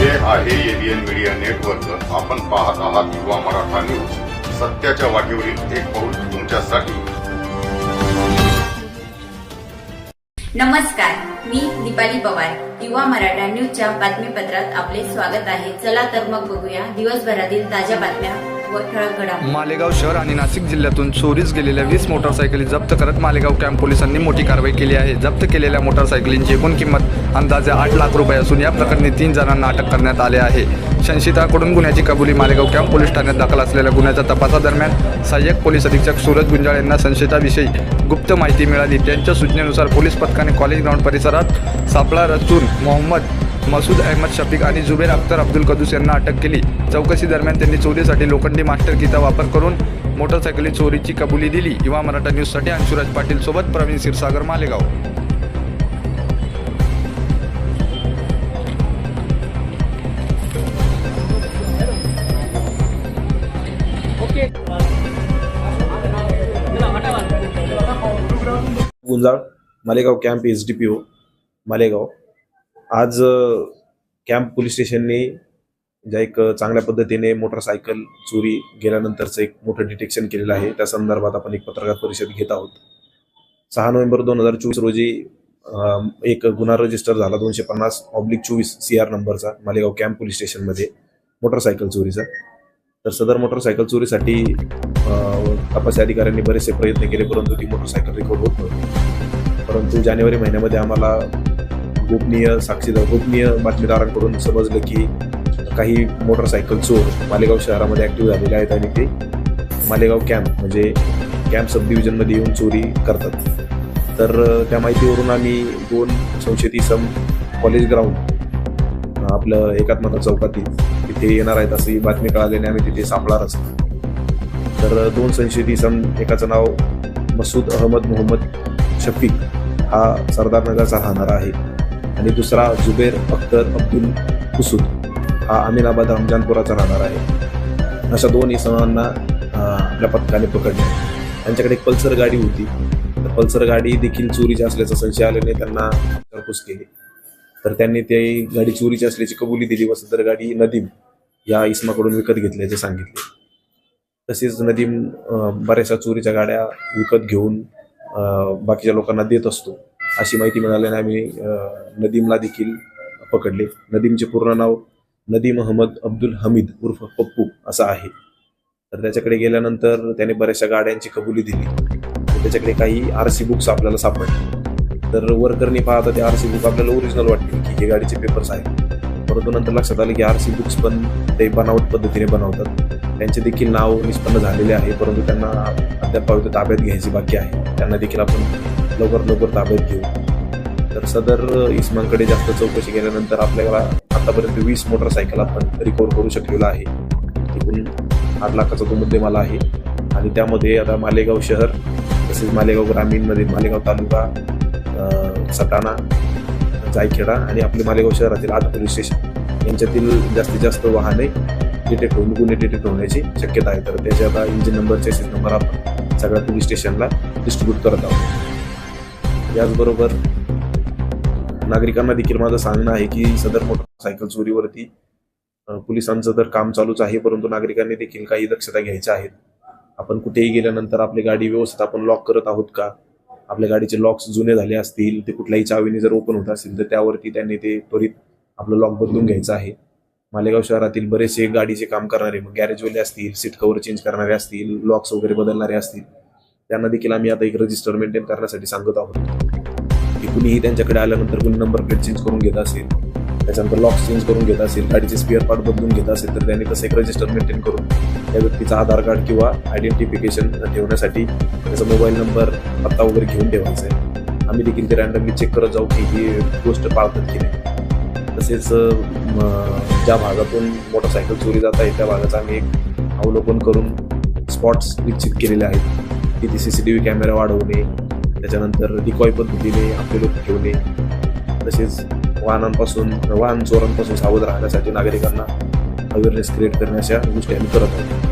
आहे ABN media network आपण पाहत आहात युवा मराठा न्यूज सत्याच्या वाटेवरील एक पाऊल तुमच्यासाठी. नमस्कार मी दीपाली पवार. युवा मराठा न्यूजच्या बातमीपत्रात आपले स्वागत आहे. चला तर मग बघूया दिवसभरातील ताज्या बातम्या. मालेगाव शहर आणि नाशिक जिल्ह्यातून चोरीस गेलेल्या वीस मोटारसायकली जप्त करत मालेगाव कॅम्प पोलिसांनी मोठी कारवाई केली आहे. जप्त केलेल्या मोटारसायकलींची एकूण किंमत अंदाजे आठ लाख रुपये असून या प्रकरणी तीन जणांना अटक करण्यात आले आहे. संशयिताकडून गुन्ह्याची कबुली मालेगाव कॅम्प पोलीस ठाण्यात दाखल असलेल्या गुन्ह्याच्या तपासादरम्यान सहाय्यक पोलीस अधीक्षक सूरज गुंजाळ यांना संशयिताविषयी गुप्त माहिती मिळाली. त्यांच्या सूचनेनुसार पोलीस पथकाने कॉलेज ग्राउंड परिसरात सापळा रचून मोहम्मद मसूद अहमद शफीक आणि जुबेर अख्तर अब्दुल कदूस यांना अटक केली. चौकशी दरम्यान त्यांनी चोरीसाठी लोखंडी मास्टर कीचा वापर करून मोटरसायकली चोरीची कबुली दिली. युवा मराठा न्यूजसाठी अंशुराज पाटील सोबत Praveen Kshirsagar Malegaon. Gunjal Malegaon camp S D P O Malegaon. आज कॅम्प पोलीस स्टेशनने ज्या एक चांगल्या पद्धतीने मोटरसायकल चोरी गेल्यानंतरचं एक मोठं डिटेक्शन केलेलं आहे. त्या संदर्भात आपण एक पत्रकार परिषद घेत आहोत. सहा नोव्हेंबर दोन हजार चोवीस रोजी एक गुन्हा रजिस्टर झाला दोनशे पन्नास ऑब्लिक चोवीस सी आर नंबरचा मालेगाव कॅम्प पोलीस स्टेशनमध्ये मोटरसायकल चोरीचा. तर सदर मोटरसायकल चोरीसाठी तपास तपासी अधिकाऱ्यांनी बरेचसे प्रयत्न केले परंतु ती मोटरसायकल रेकॉर्ड होत नव्हती. परंतु जानेवारी महिन्यामध्ये आम्हाला गोपनीय साक्षीदार गोपनीय बातमीदारांकडून समजलं की काही मोटरसायकल चोर मालेगाव शहरामध्ये ऍक्टिव्ह झालेले आहेत आणि ते मालेगाव कॅम्प म्हणजे कॅम्प सब डिव्हिजनमध्ये येऊन चोरी करतात. तर त्या माहितीवरून आम्ही दोन संशयित इसम कॉलेज ग्राउंड आपलं एकात्मता चौकातील तिथे येणार आहेत अशी बातमी कळाल्याने आम्ही तिथे सापळा असतो तर दोन संशयित इसम एकाचं नाव मसूद अहमद मोहम्मद शफीक हा सरदारनगरचा राहणारा आहे. आणि दुसरा जुबेर अख्तर अब्दुल कुसुद हा अमिनाबाद रमजानपुराचा राहणार आहे. अशा दोन इसमांना आपल्या पथकाने पकडले. त्यांच्याकडे एक पल्सर गाडी होती. तर पल्सर गाडी देखील चोरीची असल्याचा संशय आल्याने त्यांना विचारपूस केली. तर त्यांनी ते गाडी चोरीची असल्याची कबुली दिली व सदर गाडी नदीम या इसमाकडून विकत घेतल्याचे सांगितले. तसेच नदीम बऱ्याचशा चोरीच्या गाड्या विकत घेऊन बाकीच्या लोकांना देत असतो. अशी माहिती मिळाल्याने आम्ही नदीमला देखील पकडले. नदीमचे पूर्ण नाव नदीम अहमद अब्दुल हमीद उर्फ पप्पू असं आहे. तर त्याच्याकडे गेल्यानंतर त्याने बऱ्याचशा गाड्यांची कबुली दिली. त्याच्याकडे काही आर सी बुक्स आपल्याला सापडले. तर वर्करनी पाहता ते आर सी बुक आपल्याला ओरिजिनल वाटतील की हे गाडीचे पेपर्स आहेत. परंतु नंतर लक्षात आलं की आर सी बुक्स पण ते बनावट पद्धतीने बनवतात. त्यांचे देखील नाव निष्पन्न झालेले आहे परंतु त्यांना अद्याप ते ताब्यात घ्यायची बाकी आहे. त्यांना देखील आपण लवकर लवकर ताब्यात घेऊ. तर सदर इस्मानकडे जास्त चौकशी केल्यानंतर आपल्याला आतापर्यंत वीस मोटरसायकल आपण रिकवर करू शकलेलो आहे. एकूण आठ लाखाचा तो मुद्देमाला आहे. आणि त्यामध्ये आता मालेगाव शहर तसेच मालेगाव ग्रामीणमध्ये मालेगाव तालुका सटाणा जायखेडा आणि आपले मालेगाव शहरातील आठ पोलीस स्टेशन. यांच्यातील जास्तीत जास्त वाहने डिटेक्ट होऊन गुन्हे डिटेक्ट होण्याची शक्यता आहे. तर त्याचे आता इंजिन नंबर चेसिस नंबर आपण सगळ्या पोलीस स्टेशनला डिस्ट्रीब्यूट करत आहोत. याचबरोबर नागरिकांना देखील माझं सांगणं आहे की सदर मोटरसायकल चोरीवरती पोलिसांचं तर काम चालूच आहे परंतु नागरिकांनी देखील काही दक्षता घ्यायच्या आहेत. आपण कुठेही गेल्यानंतर आपली गाडी व्यवस्थित आपण लॉक करत आहोत का? आपल्या गाडीचे लॉक्स जुने झाले असतील ते कुठल्याही चावीने जर ओपन होत असतील तर त्यावरती त्यांनी ते त्वरित आपलं लॉक बदलून घ्यायचं आहे. मालेगाव शहरातील बरेचसे गाडीचे काम करणारे मग गॅरेजवाले असतील सीट कव्हर चेंज करणारे असतील लॉक्स वगैरे बदलणारे असतील त्यांना देखील आम्ही आता एक रजिस्टर मेंटेन करण्यासाठी सांगत आहोत. की कुणीही त्यांच्याकडे आल्यानंतर कुणी नंबर प्लेट चेंज करून घेत असेल त्याच्यानंतर लॉक्स चेंज करून घेत असेल गाडीचे स्पेअर पार्ट बदलून घेत असेल तर त्यांनी तसं एक रजिस्टर मेंटेन करून त्या व्यक्तीचा आधार कार्ड किंवा आयडेंटिफिकेशन ठेवण्यासाठी त्याचा मोबाईल नंबर पत्ता वगैरे घेऊन ठेवायचा आहे. आम्ही देखील ते रॅन्डमली चेक करत जाऊ की ही गोष्ट पाळतात की नाही. तसेच ज्या भागातून मोटरसायकल चोरी जात आहे त्या भागाचं आम्ही एक अवलोकन करून स्पॉट्स निश्चित केलेले आहेत. तिथे C C T V camera वाढवणे त्याच्यानंतर डिकॉय पद्धतीने आपले लोक ठेवणे. तसेच वाहनांपासून वाहन चोरांपासून सावध राहण्यासाठी नागरिकांना अवेअरनेस क्रिएट करण्याच्या गोष्टी आम्ही करत आहोत.